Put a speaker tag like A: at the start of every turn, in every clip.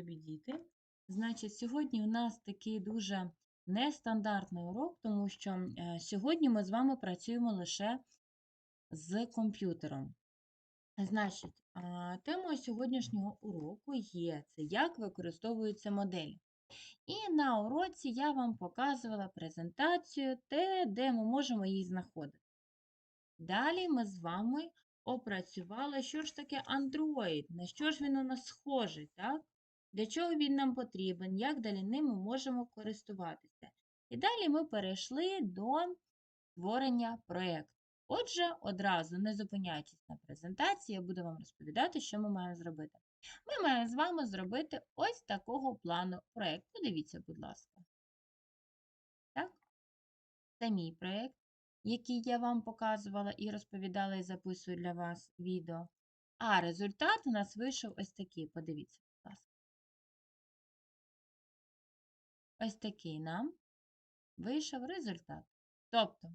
A: любі діти. Значить, сьогодні у нас такий дуже нестандартний урок, тому що е, сьогодні ми з вами працюємо лише з комп'ютером. Значить, темою сьогоднішнього уроку є це як використовуються моделі. І на уроці я вам показувала презентацію, те, де ми можемо її знаходити. Далі ми з вами опрацювали, що ж таке Android, на що ж він у нас схожий, так? Для чого він нам потрібен, як далі ним ми можемо користуватися. І далі ми перейшли до створення проєкту. Отже, одразу не зупиняйтесь на презентації, я буду вам розповідати, що ми маємо зробити. Ми маємо з вами зробити ось такого плану проєкт. Подивіться, будь ласка. Так? Це мій проєкт який я вам показувала і розповідала і записую для вас відео. А результат у нас вийшов ось такий. Подивіться, Ось такий нам вийшов результат. Тобто,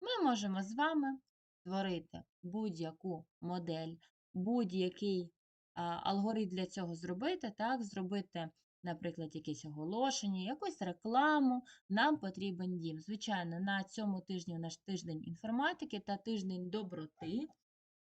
A: ми можемо з вами створити будь-яку модель, будь-який алгоритм для цього зробити, так, зробити наприклад, якесь оголошення, якусь рекламу, нам потрібен дім. Звичайно, на цьому тижні у наш тиждень інформатики та тиждень доброти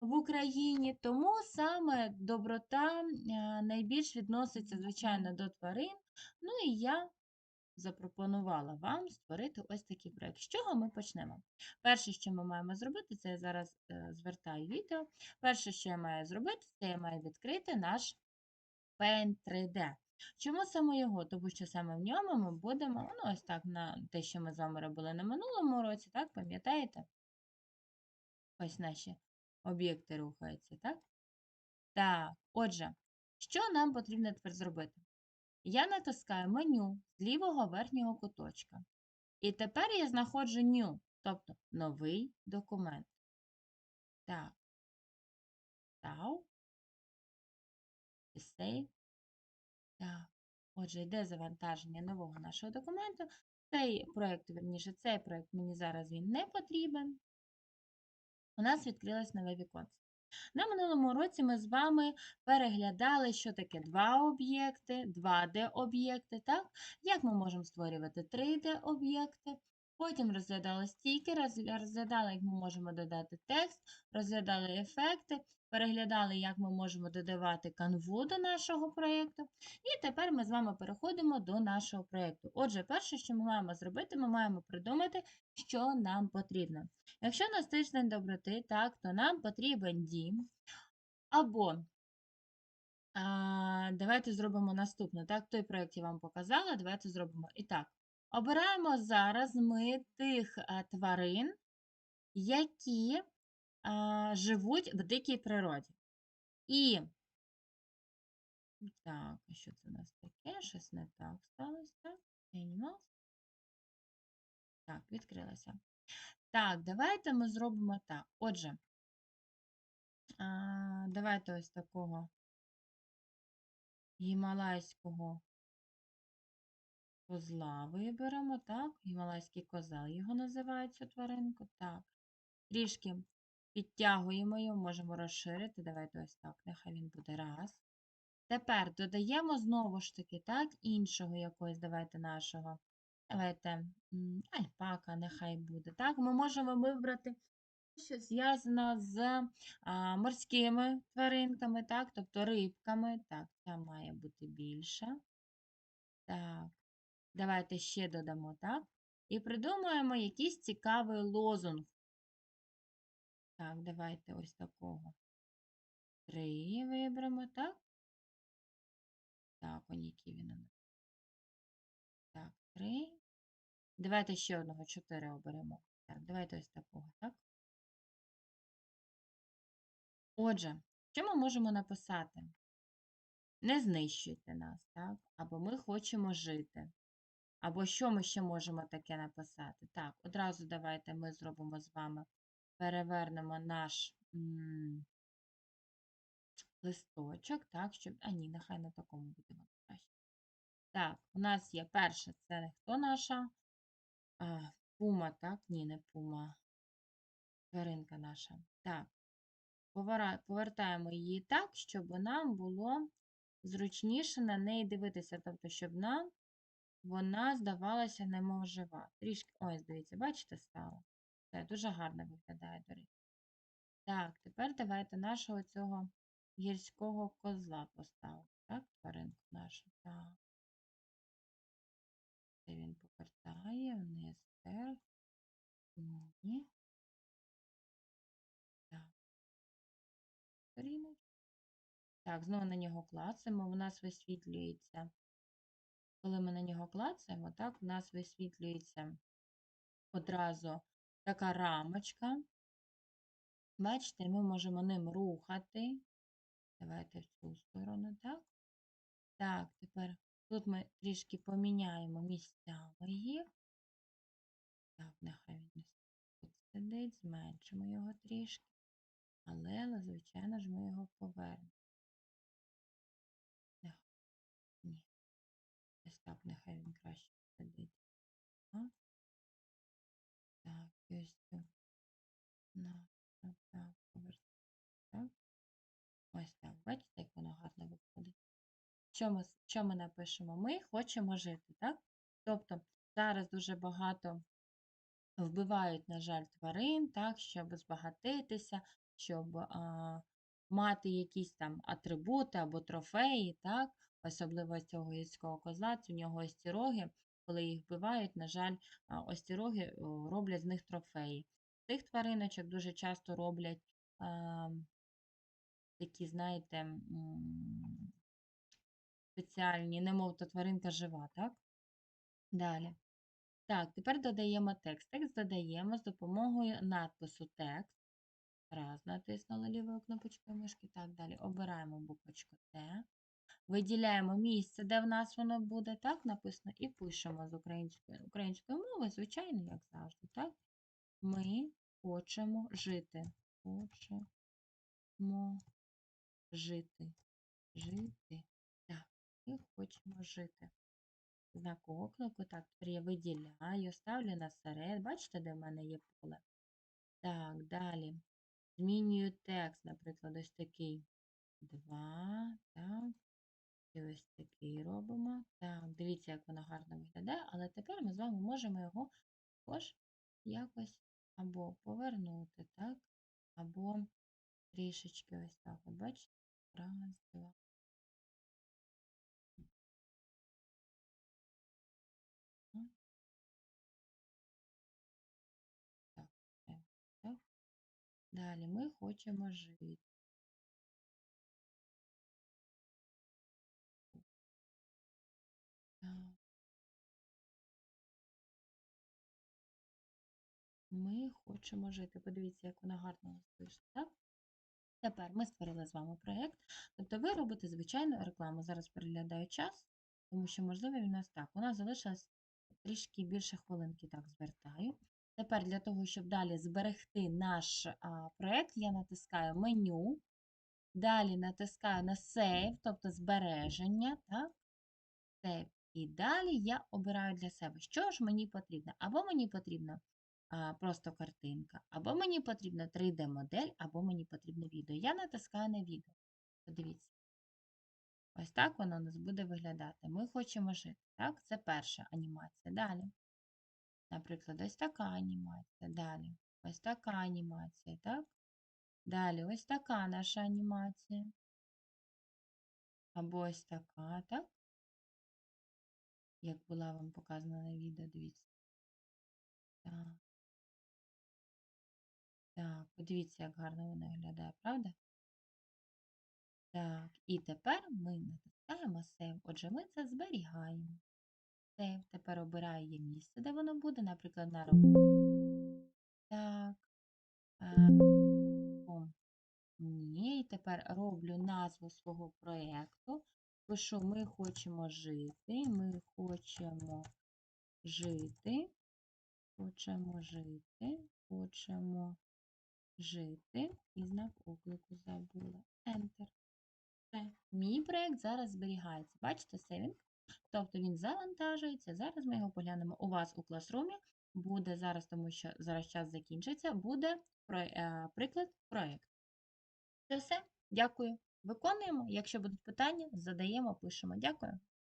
A: в Україні, тому саме доброта найбільш відноситься, звичайно, до тварин. Ну і я запропонувала вам створити ось такий проєкт. З чого ми почнемо? Перше, що ми маємо зробити, це я зараз е, звертаю відео. Перше, що я маю зробити, це я маю відкрити наш Paint 3D. Чому саме його? Тому що саме в ньому ми будемо, ну ось так, на те, що ми з вами робили на минулому році, так, пам'ятаєте? Ось наші об'єкти рухаються, так? Так, отже, що нам потрібно тепер зробити? Я натискаю меню з лівого верхнього куточка. І тепер я знаходжу New, тобто новий документ. Так. Save. Save. Так, отже, йде завантаження нового нашого документу. Цей проєкт, верніше, цей проєкт мені зараз він не потрібен. У нас відкрилось нове віконце. На минулому році ми з вами переглядали, що таке два об'єкти, 2D-об'єкти, так? Як ми можемо створювати 3D-об'єкти. Потім розглядали стійки, розглядали, як ми можемо додати текст, розглядали ефекти, переглядали, як ми можемо додавати канву до нашого проєкту. І тепер ми з вами переходимо до нашого проєкту. Отже, перше, що ми маємо зробити, ми маємо придумати, що нам потрібно. Якщо у нас тиждень доброти, так, то нам потрібен дім. Або а, давайте зробимо наступне. Так, той проєкт я вам показала, давайте зробимо. І так, обираємо зараз ми тих тварин, які живуть в дикій природі. І, так, що це у нас таке? Щось не так сталося? Animals. Так, відкрилося. Так, давайте ми зробимо так. Отже, давайте ось такого гімалайського козла виберемо, так? Гімалайський козел його називають цю тваринку. Так. Трішки Підтягуємо його, можемо розширити. Давайте ось так, нехай він буде раз. Тепер додаємо знову ж таки, так, іншого якогось, давайте нашого. Давайте альпака, нехай буде. Так, Ми можемо вибрати, що зв'язано з а, морськими тваринками, так, тобто рибками. Так, ця має бути більша. Так, давайте ще додамо, так? І придумаємо якийсь цікавий лозунг. Так, давайте ось такого. Три виберемо, так? Так, он який він. Так, три. Давайте ще одного чотири оберемо. Так, давайте ось такого, так? Отже, що ми можемо написати? Не знищуйте нас, так? Або ми хочемо жити. Або що ми ще можемо таке написати? Так, одразу давайте ми зробимо з вами перевернемо наш листочок, так, щоб. А ні, нехай на такому будемо краще. Так, у нас є перше, це хто наша? А, Пума, так? Ні, не пума. Тваринка наша. Так. Повертаємо її так, щоб нам було зручніше на неї дивитися, тобто, щоб нам вона здавалася немов жива. Трішки, ось, дивіться, бачите, стало? Це дуже гарно виглядає, до речі. Так, тепер давайте нашого цього гірського козла поставимо. Так, тваринку нашу. Так. Це він повертає вниз вверх. Ні. Так. Так, знову на нього клацаємо, у нас висвітлюється. Коли ми на нього клацаємо, так, у нас висвітлюється одразу така рамочка. Бачите, ми можемо ним рухати. Давайте в цю сторону, так? Так, тепер тут ми трішки поміняємо місцями їх. Так, нехай він тут сидить, зменшимо його трішки. Але, звичайно ж, ми його повернемо. Що ми, що ми напишемо? Ми хочемо жити, так? Тобто зараз дуже багато вбивають, на жаль, тварин, так, щоб збагатитися, щоб а, мати якісь там атрибути або трофеї, так, особливо цього гірського козла, у нього ось ці роги, коли їх вбивають, на жаль, ось ці роги роблять з них трофеї. Тих твариночок дуже часто роблять а, такі, знаєте, спеціальні, немов то тваринка жива, так? Далі. Так, тепер додаємо текст. Текст додаємо з допомогою надпису текст. Раз, натиснули лівою кнопочкою мишки. Так, далі обираємо буквочку Т. Виділяємо місце, де в нас воно буде, так, написано, і пишемо з української, української мови, звичайно, як завжди, так? Ми хочемо жити. Хочемо жити. Жити. Так, ми хочемо жити. Знак оклику. Так, тепер я виділяю, ставлю на серед. Бачите, де в мене є поле? Так, далі. Змінюю текст, наприклад, ось такий. Два. Так. І ось такий робимо. Так, дивіться, як воно гарно виглядає, але тепер ми з вами можемо його також якось або повернути, так? Або трішечки ось так. Бачите? Раз, два. Далі ми хочемо жити. Ми хочемо жити. Подивіться, як вона гарно вийшла, так? Тепер ми створили з вами проєкт. Тобто ви робите звичайну рекламу. Зараз переглядаю час, тому що, можливо, він у нас так. У нас залишилось трішки більше хвилинки, так, звертаю. Тепер для того, щоб далі зберегти наш а, проєкт, я натискаю меню. Далі натискаю на Save, тобто збереження. так? Save. І далі я обираю для себе, що ж мені потрібно. Або мені потрібно а, просто картинка, або мені потрібна 3D-модель, або мені потрібно відео. Я натискаю на відео. Подивіться. Ось так воно у нас буде виглядати. Ми хочемо жити. Так, це перша анімація. Далі. Наприклад, ось така анімація. Далі. Ось така анімація, так? Далі ось така наша анімація. Або ось така, так? Як була вам показана на відео, дивіться. Так. Так, подивіться, як гарно вона виглядає, правда? Так, і тепер ми натискаємо Save. Отже, ми це зберігаємо. Save. Тепер обираю я місце, де воно буде, наприклад, на роботі. Так. Е, Ні, і тепер роблю назву свого проєкту. Пишу, ми хочемо жити, ми хочемо жити, хочемо жити, хочемо жити. І знак оклику забула. Enter. Все. Мій проєкт зараз зберігається. Бачите, сейвінг? Тобто він завантажується. Зараз ми його поглянемо. У вас у класрумі буде зараз, тому що зараз час закінчиться, буде е, приклад проєкт. Це все. Дякую. виконуємо. Якщо будуть питання, задаємо, пишемо. Дякую.